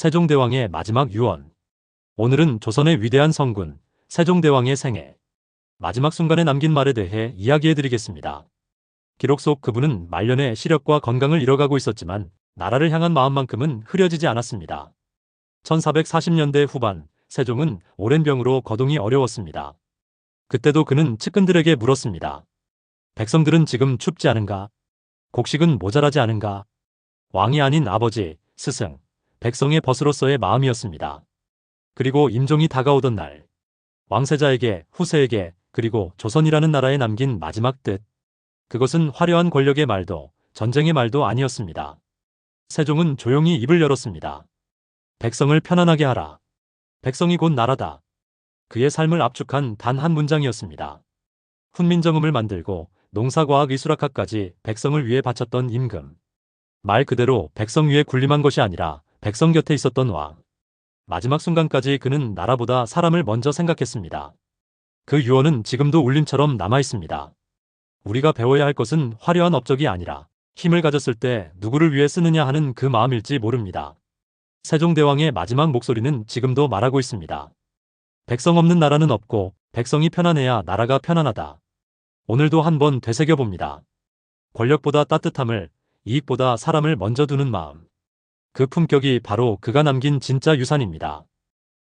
세종대왕의 마지막 유언. 오늘은 조선의 위대한 성군, 세종대왕의 생애. 마지막 순간에 남긴 말에 대해 이야기해드리겠습니다. 기록 속 그분은 말년에 시력과 건강을 잃어가고 있었지만 나라를 향한 마음만큼은 흐려지지 않았습니다. 1440년대 후반 세종은 오랜 병으로 거동이 어려웠습니다. 그때도 그는 측근들에게 물었습니다. 백성들은 지금 춥지 않은가? 곡식은 모자라지 않은가? 왕이 아닌 아버지, 스승, 백성의 벗으로서의 마음이었습니다. 그리고 임종이 다가오던 날, 왕세자에게, 후세에게, 그리고 조선이라는 나라에 남긴 마지막 뜻. 그것은 화려한 권력의 말도, 전쟁의 말도 아니었습니다. 세종은 조용히 입을 열었습니다. 백성을 편안하게 하라. 백성이 곧 나라다. 그의 삶을 압축한 단 한 문장이었습니다. 훈민정음을 만들고 농사과학 의술학학까지 백성을 위해 바쳤던 임금. 말 그대로 백성 위에 군림한 것이 아니라 백성 곁에 있었던 왕. 마지막 순간까지 그는 나라보다 사람을 먼저 생각했습니다. 그 유언은 지금도 울림처럼 남아 있습니다. 우리가 배워야 할 것은 화려한 업적이 아니라 힘을 가졌을 때 누구를 위해 쓰느냐 하는 그 마음일지 모릅니다. 세종대왕의 마지막 목소리는 지금도 말하고 있습니다. 백성 없는 나라는 없고 백성이 편안해야 나라가 편안하다. 오늘도 한번 되새겨봅니다. 권력보다 따뜻함을, 이익보다 사람을 먼저 두는 마음. 그 품격이 바로 그가 남긴 진짜 유산입니다.